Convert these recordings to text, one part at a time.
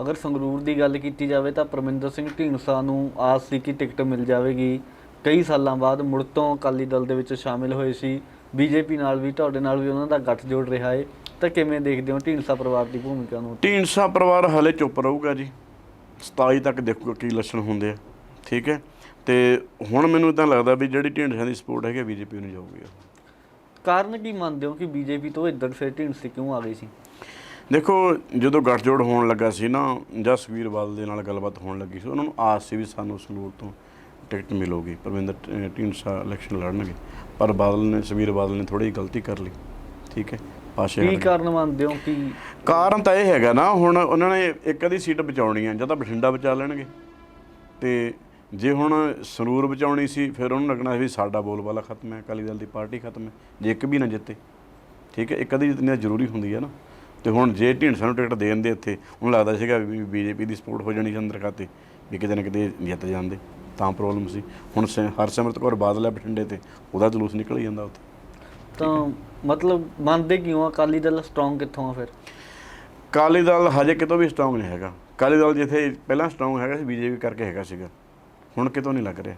ਅਗਰ ਸੰਗਰੂਰ ਦੀ ਗੱਲ ਕੀਤੀ ਜਾਵੇ ਤਾਂ ਪਰਮਿੰਦਰ ਸਿੰਘ ਢੀਂਡਸਾ ਨੂੰ ਆਸ ਸੀ ਕਿ ਟਿਕਟ ਮਿਲ ਜਾਵੇਗੀ। ਕਈ ਸਾਲਾਂ ਬਾਅਦ ਮੁੜ ਤੋਂ ਅਕਾਲੀ ਦਲ ਦੇ ਵਿੱਚ ਸ਼ਾਮਿਲ ਹੋਏ ਸੀ। ਬੀਜੇਪੀ ਨਾਲ ਵੀ ਤੁਹਾਡੇ ਨਾਲ ਵੀ ਉਹਨਾਂ ਦਾ ਗੱਠਜੋੜ ਰਿਹਾ ਹੈ ਤਾਂ ਕਿਵੇਂ ਦੇਖਦੇ ਹੋ ਢੀਂਡਸਾ ਪਰਿਵਾਰ ਦੀ ਭੂਮਿਕਾ ਨੂੰ? ਢੀਂਡਸਾ ਪਰਿਵਾਰ ਹਲੇ ਚੁੱਪ ਰਹੂਗਾ ਜੀ। 27 ਤੱਕ ਦੇਖੋ ਕੀ ਲੱਛਣ ਹੁੰਦੇ ਆ। ਠੀਕ ਹੈ? ਤੇ ਹੁਣ ਮੈਨੂੰ ਤਾਂ ਲੱਗਦਾ ਵੀ ਜਿਹੜੀ ਢੀਂਡਸਾ ਦੀ ਸਪੋਰਟ ਹੈਗੀ ਬੀਜੇਪੀ ਨੂੰ ਜਾਊਗੀ। ਕਾਰਨ ਕੀ ਮੰਨਦੇ ਹੋ ਕਿ ਬੀਜੇਪੀ ਤੋਂ ਇੱਧਰ ਫਿਰ ਢੀਂਡਸੇ ਕਿਉਂ ਆ ਗਈ ਸੀ? ਦੇਖੋ ਜਦੋਂ ਗੱਠਜੋੜ ਹੋਣ ਲੱਗਾ ਸੀ ਨਾ ਜਾਂ ਸੁਖਬੀਰ ਬਾਦਲ ਦੇ ਨਾਲ ਗੱਲਬਾਤ ਹੋਣ ਲੱਗੀ ਸੀ ਉਹਨਾਂ ਨੂੰ ਆਸ ਸੀ ਵੀ ਸਾਨੂੰ ਸੰਗਰੂਰ ਤੋਂ ਟਿਕਟ ਮਿਲੂਗੀ ਪਰਮਿੰਦਰ ਢੀਂਡਸਾ ਇਲੈਕਸ਼ਨ ਲੜਨਗੇ। ਪਰ ਬਾਦਲ ਨੇ ਸੁਖਬੀਰ ਬਾਦਲ ਨੇ ਥੋੜੀ ਗਲਤੀ ਕਰ ਲਈ। ਠੀਕ ਹੈ? ਪਾਸ਼ੇ ਕੀ। ਕਾਰਨ ਮੰਨਦੇ ਹੋ? ਕਿ ਕਾਰਨ ਤਾਂ ਇਹ ਹੈਗਾ ਨਾ ਹੁਣ ਉਹਨਾਂ ਨੇ ਇੱਕ ਅੱਧੀ ਸੀਟ ਬਚਾਉਣੀ ਆ ਜਾਂ ਤਾਂ ਬਠਿੰਡਾ ਬਚਾ ਲੈਣਗੇ। ਤੇ ਜੇ ਹੁਣ ਸੰਗਰੂਰ ਬਚਾਉਣੀ ਸੀ ਫਿਰ ਉਹਨੂੰ ਲੱਗਣਾ ਸੀ ਵੀ ਸਾਡਾ ਬੋਲਬਾਲਾ ਖਤਮ ਹੈ ਅਕਾਲੀ ਦਲ ਦੀ ਪਾਰਟੀ ਖਤਮ ਹੈ ਜੇ ਇੱਕ ਵੀ ਨਾ ਜਿੱਤੇ। ਠੀਕ ਹੈ? ਇੱਕ ਅੱਧੀ ਜਿੱਤਣੀ ਜ਼ਰੂਰੀ ਹੁੰਦੀ ਹੈ ਨਾ। ਤੇ ਹੁਣ ਜੇ ਢੀਂਡਸਾ ਨੂੰ ਟਿਕਟ ਦੇਣ ਦੇ ਇੱਥੇ ਉਹਨੂੰ ਲੱਗਦਾ ਸੀਗਾ ਵੀ ਬੀਜੇਪੀ ਦੀ ਸਪੋਰਟ ਹੋ ਜਾਣੀ ਸੀ ਅੰਦਰ ਖਾਤੇ ਵੀ ਕਿਤੇ ਨਾ ਕਿਤੇ ਜਿੱਤ ਜਾਂਦੇ। ਤਾਂ ਪ੍ਰੋਬਲਮ ਸੀ। ਹੁਣ ਹਰਸਿਮਰਤ ਕੌਰ ਬਾਦਲ ਹੈ ਬਠਿੰਡੇ ਤੇ ਉਹਦਾ ਜਲੂਸ ਨਿਕਲ ਹੀ ਜਾਂਦਾ ਉੱਥੇ। ਤਾਂ ਮਤਲਬ ਮੰਨਦੇ ਕਿਉਂ ਆ? ਅਕਾਲੀ ਦਲ ਸਟਰੋਂਗ ਕਿੱਥੋਂ ਆ ਫਿਰ? ਅਕਾਲੀ ਦਲ ਹਜੇ ਕਿਤੋਂ ਵੀ ਸਟਰੋਂਗ ਨਹੀਂ ਹੈਗਾ। ਅਕਾਲੀ ਦਲ ਜਿੱਥੇ ਪਹਿਲਾਂ ਸਟਰੋਂਗ ਹੈਗਾ ਸੀ ਬੀਜੇਪੀ ਕਰਕੇ ਹੈਗਾ ਸੀਗਾ। ਹੁਣ ਕਿਤੋਂ ਨਹੀਂ ਲੱਗ ਰਿਹਾ।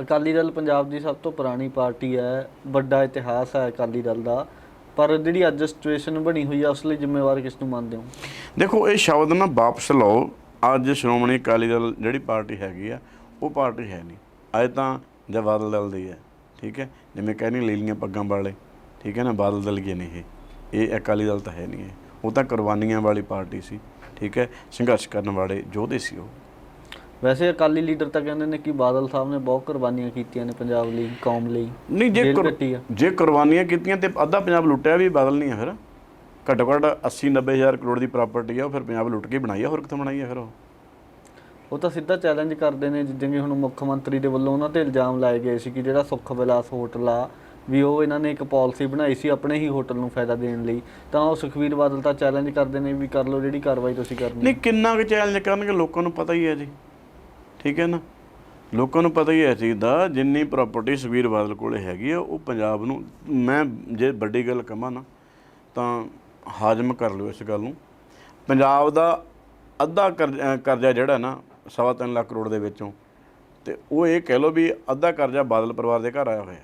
ਅਕਾਲੀ ਦਲ ਪੰਜਾਬ ਦੀ ਸਭ ਤੋਂ ਪੁਰਾਣੀ ਪਾਰਟੀ ਹੈ। ਵੱਡਾ ਇਤਿਹਾਸ ਹੈ ਅਕਾਲੀ ਦਲ ਦਾ। ਪਰ ਜਿਹੜੀ ਅੱਜ ਸਿਚੁਏਸ਼ਨ ਬਣੀ ਹੋਈ ਆ, ਉਸ ਲਈ ਜ਼ਿੰਮੇਵਾਰ ਕਿਸ ਨੂੰ ਮੰਨਦੇ ਹੋ? ਦੇਖੋ, ਇਹ ਸ਼ਬਦ ਨਾ ਵਾਪਸ ਲਓ। ਅੱਜ ਸ਼੍ਰੋਮਣੀ ਅਕਾਲੀ ਦਲ ਜਿਹੜੀ ਪਾਰਟੀ ਹੈਗੀ ਆ, ਉਹ ਪਾਰਟੀ ਹੈ ਨਹੀਂ। ਅੱਜ ਤਾਂ ਜੇ ਬਾਦਲ ਦਲ ਦੀ ਹੈ, ਠੀਕ ਹੈ? ਜਿਵੇਂ ਕਹਿੰਦੇ ਲੀਲੀਆਂ ਪੱਗਾਂ ਵਾਲੇ, ਠੀਕ ਹੈ ਨਾ? ਬਾਦਲ ਦਲ ਕੀ ਨਹੀਂ ਇਹ? ਇਹ ਅਕਾਲੀ ਦਲ ਤਾਂ ਹੈ ਨਹੀਂ ਇਹ। ਉਹ ਤਾਂ ਕੁਰਬਾਨੀਆਂ ਵਾਲੀ ਪਾਰਟੀ ਸੀ, ਠੀਕ ਹੈ? ਸੰਘਰਸ਼ ਕਰਨ ਵਾਲੇ ਯੋਧੇ ਸੀ ਉਹ। ਵੈਸੇ ਅਕਾਲੀ ਲੀਡਰ ਤਾਂ ਕਹਿੰਦੇ ਨੇ ਕਿ ਬਾਦਲ ਸਾਹਿਬ ਨੇ ਬਹੁਤ ਕੁਰਬਾਨੀਆਂ ਕੀਤੀਆਂ ਨੇ ਪੰਜਾਬ ਲਈ ਕੌਮ ਲਈ। ਨਹੀਂ ਜੇ ਜੇਲ੍ਹ ਕੁਰ- ਕੱਟੀ ਆ। ਜੇ ਕੁਰਬਾਨੀਆਂ ਕੀਤੀਆਂ ਤੇ ਅੱਧਾ ਪੰਜਾਬ ਲੁੱਟਿਆ ਵੀ ਬਾਦਲ ਨਹੀਂ ਹੈ ਫਿਰ। ਘੱਟੋ ਘੱਟ 80 90 ਹਜ਼ਾਰ ਕਰੋੜ ਦੀ ਪ੍ਰਾਪਰਟੀ ਆ ਉਹ ਫਿਰ ਪੰਜਾਬ ਲੁੱਟ ਕੇ ਬਣਾਈ ਆ ਹੋਰ ਕਿੱਥੋਂ ਬਣਾਈ ਆ ਫਿਰ ਉਹ? ਉਹ ਤਾਂ ਸਿੱਧਾ ਚੈਲੰਜ ਕਰਦੇ ਨੇ ਜਿੱਦਾਂ ਕਿ ਹੁਣ ਮੁੱਖ ਮੰਤਰੀ ਦੇ ਵੱਲੋਂ ਉਹਨਾਂ ਤੇ ਇਲਜ਼ਾਮ ਲਾਏ ਗਏ ਸੀ ਕਿ ਜਿਹੜਾ ਸੁੱਖ ਵਿਲਾਸ ਹੋਟਲ ਆ ਵੀ ਉਹ ਇਹਨਾਂ ਨੇ ਇੱਕ ਪਾਲਿਸੀ ਬਣਾਈ ਸੀ ਆਪਣੇ ਹੀ ਹੋਟਲ ਨੂੰ ਫਾਇਦਾ ਦੇਣ ਲਈ ਤਾਂ ਉਹ ਸੁਖਵੀਰ ਬਾਦਲ ਤਾਂ ਚੈਲੰਜ ਕਰਦੇ ਨੇ ਵੀ ਕਰ ਲਓ ਜਿਹੜੀ ਕਾਰਵਾਈ ਤੁਸੀਂ ਕਰਨੀ ਨਹੀਂ ਕਿੰਨਾ ਕੁ ਚੈਲੰਜ ਕਰਨਗੇ ਲੋਕਾਂ ਨੂੰ ਪਤਾ ਹੀ ਹੈ ਜੀ। ਠੀਕ ਹੈ ਨਾ? ਲੋਕਾਂ ਨੂੰ ਪਤਾ ਹੀ ਹੈ ਇਸ ਚੀਜ਼ ਦਾ, ਜਿੰਨੀ ਪ੍ਰਾਪਰਟੀ ਸੁਖਬੀਰ ਬਾਦਲ ਕੋਲੇ ਹੈਗੀ ਆ, ਉਹ ਪੰਜਾਬ ਨੂੰ, ਮੈਂ ਜੇ ਵੱਡੀ ਗੱਲ ਕਹਾਂ ਨਾ, ਤਾਂ ਹਾਜ਼ਮ ਕਰ ਲਿਓ ਇਸ ਗੱਲ ਨੂੰ। ਪੰਜਾਬ ਦਾ ਅੱਧਾ ਕਰ- ਕਰਜ਼ਾ ਜਿਹੜਾ ਨਾ, ਸਵਾ ਤਿੰਨ ਲੱਖ ਕਰੋੜ ਦੇ ਵਿੱਚੋਂ, ਤੇ ਉਹ ਇਹ ਕਹਿ ਲਓ ਵੀ ਅੱਧਾ ਕਰਜ਼ਾ ਬਾਦਲ ਪਰਿਵਾਰ ਦੇ ਘਰ ਆਇਆ ਹੋਇਆ।